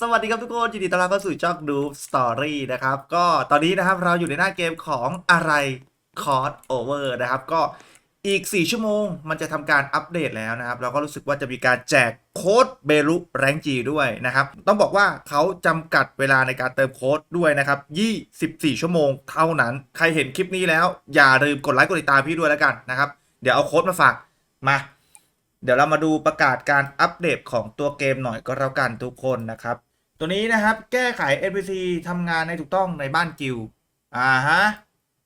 สวัสดีครับทุกคนยินดีต้อนรับเข้าสู่ช่องดูสตอรี่นะครับ ก็ตอนนี้นะครับเราอยู่ในหน้าเกมของอะไรคอร์ o เวอร์นะครับ ก็อีก 4 ชั่วโมงมันจะทำการอัปเดตแล้วนะครับ เราก็รู้สึกว่าจะมีการแจกโค้ดเบรุแรงจีด้วยนะครับ ต้องบอกว่าเขาจำกัดเวลาในการเติมโค้ดด้วยนะครับ 24 ชั่วโมงเท่านั้น ใครเห็นคลิปนี้แล้ว อย่าลืมกดไลค์กดติดตามพี่ด้วยแล้วกันนะครับ เดี๋ยวเอาโค้ดมาฝากมาเดี๋ยวเรามาดูประกาศการอัปเดตของตัวเกมหน่อยก็แล้วกันทุกคนนะครับ ตัวนี้นะครับ แก้ไข NPC ทำงานในถูกต้องในบ้านกิลอ่าฮะ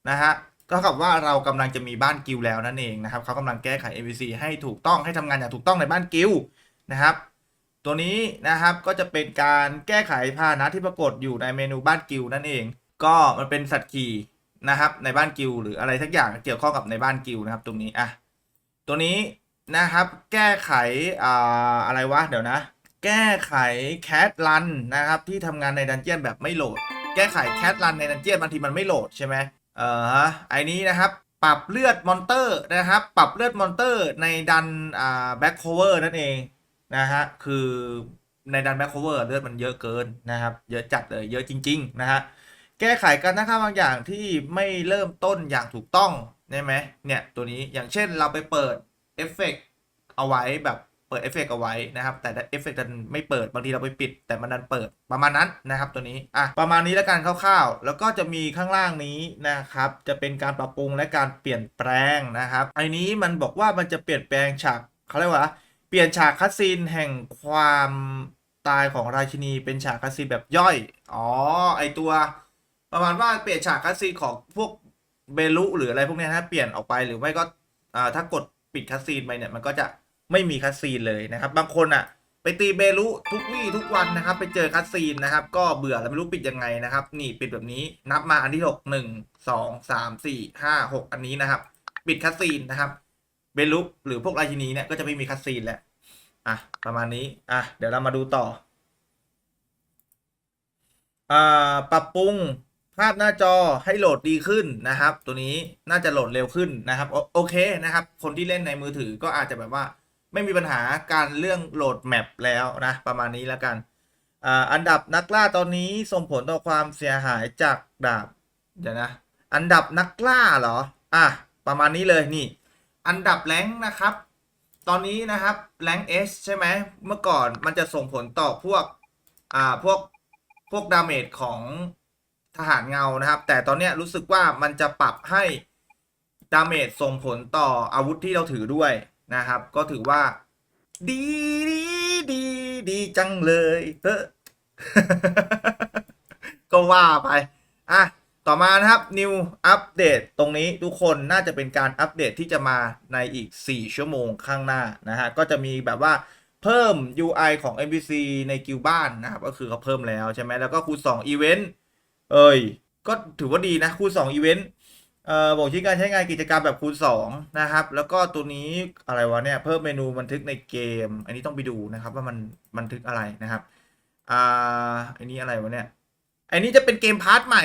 นะฮะก็กับว่าเรากำลังจะมีบ้านกิลแล้วนั่นเองนะครับเขากำลังแก้ไข NPC ให้ถูกต้องให้ทำงานอย่างถูกต้องในบ้านกิลนะครับ ตัวนี้นะครับก็จะเป็นการแก้ไขพาหนะที่ปรากฏอยู่ในเมนูบ้านกิลนั่นเอง ก็มันเป็นสัตว์ขี่นะครับในบ้านกิลหรืออะไรทักอย่างเกี่ยวข้องกับในบ้านกิลนะครับ ตรงนี้อะตัวนี้นะครับแก้ไขอ่าอะไรวะเดี๋ยวนะ แก้ไขแคทรันนะครับที่ทำงานในดันเจียนแบบไม่โหลด แก้ไขแคทรันในดันเจียนบางทีมันไม่โหลดใช่ไหมเออฮะไอ้นี้นะครับปรับเลือดมอนเตอร์นะครับปรับเลือดมอนเตอร์ในดันอ่าแบ็คโคเวอร์นั่นเองนะฮะคือในดันแบ็คโคเวอร์เลือดมันเยอะเกินนะครับเยอะจัดเลยเยอะจริง ๆ นะฮะแก้ไขการตั้งค่าบางอย่างที่ไม่เริ่มต้นอย่างถูกต้องใช่ไหมเนี่ยตัวนี้อย่างเช่นเราไปเปิดเอฟเฟกต์เอาไว้แบบ เปิดเอฟเฟกต์เอาไว้นะครับ แต่เอฟเฟกต์ดันไม่เปิดบางทีเราไปปิด แต่มันดันเปิดประมาณนั้นนะครับตัวนี้อะประมาณนี้แล้วกันคร่าวๆ แล้วก็จะมีข้างล่างนี้นะครับจะเป็นการปรับปรุงและการเปลี่ยนแปลงนะครับไอ้นี้มันบอกว่ามันจะเปลี่ยนแปลงฉากเขาเรียกว่าเปลี่ยนฉากคัสซีนแห่งความตายของราชินีเป็นฉากคัสซีนแบบย่อย อ๋อ ไอตัว ประมาณว่าเปลี่ยนฉากคัสซีนของพวกเบลุหรืออะไรพวกนี้ถ้าเปลี่ยนออกไปหรือไม่ก็อ่าถ้ากดปิดคัสซีนไปเนี่ยมันก็จะ ไม่มีคัสซีนเลยนะครับ บางคนอะไปตีเบลุทุกวี่ทุกวันนะครับ ไปเจอคัสซีนนะครับ ก็เบื่อแล้วไม่รู้ปิดยังไงนะครับ นี่ปิดแบบนี้นับมาอันที่หกหนึ่งสองสามสี่ห้าหกอันนี้นะครับ ปิดคัสซีนนะครับเบลุหรือพวกราชินีเนี่ยก็จะไม่มีคัสซีนแล้วอะประมาณนี้อะเดี๋ยวเรามาดูต่ออ่าปรับปรุงภาพหน้าจอให้โหลดดีขึ้นนะครับ ตัวนี้น่าจะโหลดเร็วขึ้นนะครับ โอโอเคนะครับ คนที่เล่นในมือถือก็อาจจะแบบว่า ไม่มีปัญหาการเรื่องโหลดแมปแล้วนะประมาณนี้แล้วกันอันดับนักล่าตอนนี้ส่งผลต่อความเสียหายจากดาบเดี๋ยวนะ อันดับนักล่าเหรอ อะ ประมาณนี้เลยนี่ อันดับแรงนะครับ ตอนนี้นะครับแรงเอสใช่ไหมเมื่อก่อนมันจะส่งผลต่อพวก อ่า พวก พวกดาเมจของทหารเงานะครับ แต่ตอนนี้รู้สึกว่ามันจะปรับให้ดาเมจส่งผลต่ออาวุธที่เราถือด้วย นะครับ ก็ถือว่า ดีดีดีดีจังเลยเฮ้อก็ว่าไปอะต่อมานะครับ New อัปเดตตรงนี้ทุกคนน่าจะเป็นการอัปเดตที่จะมาในอีก 4 ชั่วโมงข้างหน้านะฮะ ก็จะมีแบบว่าเพิ่ม UI ของ NPC ในกิลบ้านนะครับ ก็คือเขาเพิ่มแล้วใช่ไหมแล้วก็คูณ2 Event เอ้ย ก็ถือว่าดีนะคูณ2 Event เอ่อบอกชี้การใช้งานกิจกรรมแบบคูณ2นะครับ แล้วก็ตัวนี้อะไรวะเนี่ยเพิ่มเมนูบันทึกในเกม อันนี้ต้องไปดูนะครับว่ามันบันทึกอะไรนะครับอ่าอันนี้อะไรวะเนี่ยอันนี้จะเป็นเกมพาร์ทใหม่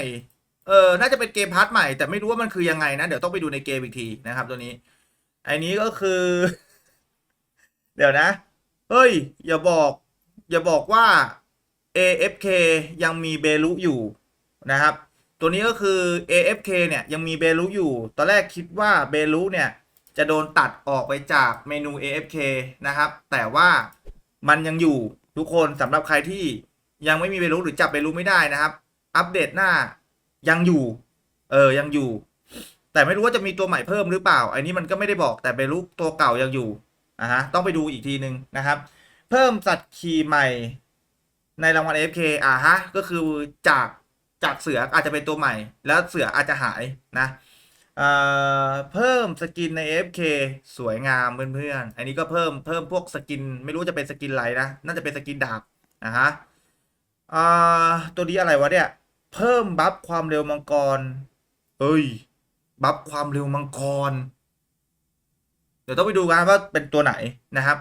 เออน่าจะเป็นเกมพาร์ทใหม่แต่ไม่รู้ว่ามันคือยังไงนะเดี๋ยวต้องไปดูในเกมอีกทีนะครับตัวนี้ อันนี้ก็คือ เดี๋ยวนะ เฮ้ย อย่าบอก อย่าบอกว่า AFK ยังมีเบลุอยู่นะครับ ตัวนี้ก็คือ AFK เนี่ยยังมีเบลุอยู่ ตอนแรกคิดว่าเบลุเนี่ยจะโดนตัดออกไปจากเมนู AFK นะครับ แต่ว่ามันยังอยู่ทุกคนสำหรับใครที่ยังไม่มีเบลุหรือจับเบลุไม่ได้นะครับ อัปเดตหน้ายังอยู่ เออยังอยู่ แต่ไม่รู้ว่าจะมีตัวใหม่เพิ่มหรือเปล่า อันนี้มันก็ไม่ได้บอกแต่เบลุตัวเก่ายังอยู่อะฮะต้องไปดูอีกทีนึงนะครับ เพิ่มสัตว์ขี่ใหม่ในรางวัล AFK อ่าฮะก็คือจาก จากเสืออาจจะเป็นตัวใหม่ แล้วเสืออาจจะหายนะเเพิ่มสกินใน AFK สวยงามเพื่อนๆ อันนี้ก็เพิ่มเพิ่มพวกสกิน ไม่รู้จะเป็นสกินอะไรนะ น่าจะเป็นสกินดาบอะฮะตัวนี้อะไรวะเนี่ย เพิ่มบัฟความเร็วมังกร เอ้ย บัฟความเร็วมังกร เดี๋ยวต้องไปดูกันว่าเป็นตัวไหนนะครับ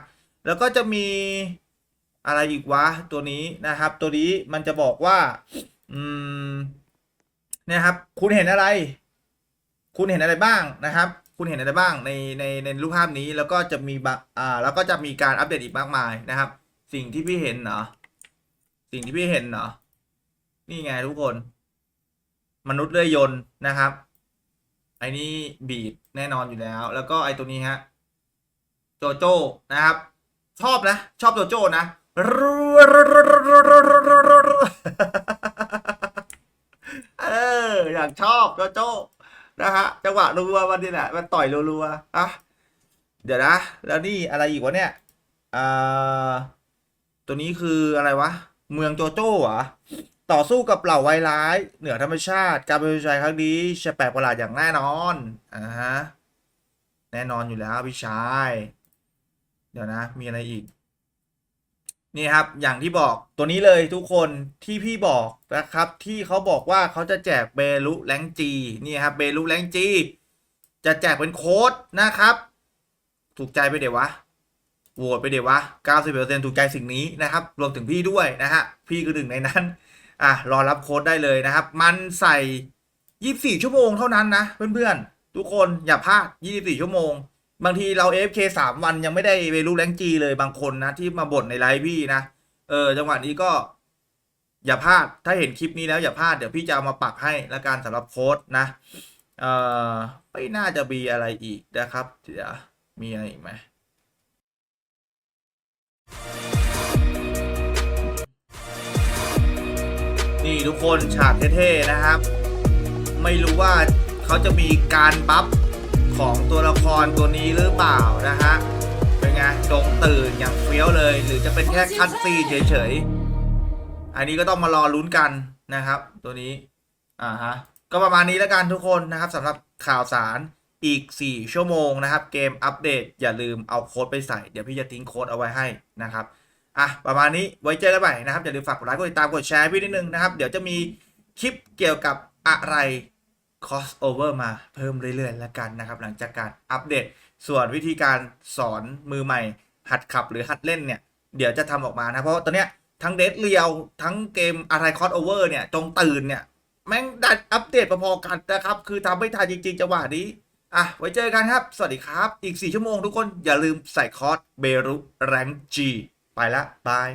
แล้วก็จะมีอะไรอีกวะตัวนี้นะครับ ตัวนี้มันจะบอกว่า อืมเนี่ยครับ คุณเห็นอะไร คุณเห็นอะไรบ้างนะครับ คุณเห็นอะไรบ้างในในในรูปภาพนี้แล้วก็จะมีบะอ่า แล้วก็จะมีการอัปเดตอีกมากมายนะครับ สิ่งที่พี่เห็นเหรอสิ่งที่พี่เห็นเหรอนี่ไงทุกคน มนุษย์เลื่อยยนต์นะครับไอ้นี่บีดแน่นอนอยู่แล้ว แล้วก็ไอ้ตัวนี้ฮะโจโจ้นะครับ ชอบนะ ชอบโจโจ้นะ ออ อยากชอบโจโจ้นะฮะจังหวะรัวมันนี่แหละมันต่อยรัวๆอะเดี๋ยวนะ แล้วนี่อะไรอีกวะเนี่ยอ่าตัวนี้คืออะไรวะ เมืองโจโจ้เหรอต่อสู้กับเหล่าไวร้าย เหนือธรรมชาติ การไปผจญภัยครั้งนี้จะแปลกประหลาดอย่างแน่นอนอ่าฮะแน่นอนอยู่แล้วพี่ชาย เดี๋ยวนะ มีอะไรอีก นี่ครับ อย่างที่บอกตัวนี้เลยทุกคนที่พี่บอกนะครับ ที่เขาบอกว่าเขาจะแจกเบลุแลงจีนี่ครับเบลุแลงจีจะแจกเป็นโค้ดนะครับ ถูกใจไปเดี๋ยววะโหวตไปเดี๋ยววะ90%ถูกใจสิ่งนี้นะครับ รวมถึงพี่ด้วยนะฮะพี่คือหนึ่งในนั้นอะรอรับโค้ดได้เลยนะครับ มันใส่ 24 ชั่วโมงเท่านั้นนะเพื่อนๆทุกคนอย่าพลาด 24 ชั่วโมง บางทีเรา AFK 3วันยังไม่ได้เวลูแรงจีเลยบางคนนะ ที่มาบ่นในไลฟ์พี่นะ เออ จังหวะนี้ก็ อย่าพลาดถ้าเห็นคลิปนี้แล้วอย่าพลาดเดี๋ยวพี่จะเอามาปักให้และการสำหรับโค้ดนะเอ่อไม่น่าจะมีอะไรอีกนะครับเดี๋ยวมีอะไรอีกไหมนี่ทุกคนฉากเท่ๆนะครับ ไม่รู้ว่าเขาจะมีการบัฟ ของตัวละครตัวนี้หรือเปล่านะฮะ เป็นไงจงตื่นอย่างเฟี้ยวเลย หรือจะเป็นแค่คัดซีนเฉยๆ อันนี้ก็ต้องมารอลุ้นกันนะครับ ตัวนี้ อ่าฮะ ก็ประมาณนี้แล้วกันทุกคนนะครับสำหรับข่าวสารอีก 4 ชั่วโมงนะครับ เกมอัปเดตอย่าลืมเอาโค้ดไปใส่ เดี๋ยวพี่จะทิ้งโค้ดเอาไว้ให้นะครับอะประมาณนี้ไว้เจอกันใหม่นะครับอย่าลืมฝากกดไลค์กดติดตามกดแชร์พี่นิดนึงนะครับ เดี๋ยวจะมีคลิปเกี่ยวกับอะไร crossover มาเพิ่มเรื่อยๆแล้วกันนะครับ หลังจากการอัปเดต ส่วนวิธีการสอนมือใหม่ หัดขับหรือหัดเล่นเนี่ย เดี๋ยวจะทำออกมานะ เพราะว่าตอนเนี้ยทั้งเดทเรียวทั้งเกมอะไร crossover เนี่ยจงตื่นเนี่ย แม่งดันอัปเดตพอๆกันนะครับ คือทำไม่ทันจริงๆจังหวะนี้อะ ไว้เจอกันครับ สวัสดีครับ อีก 4 ชั่วโมงทุกคนอย่าลืมใส่คอร์สเบรุแรงจีไปละบาย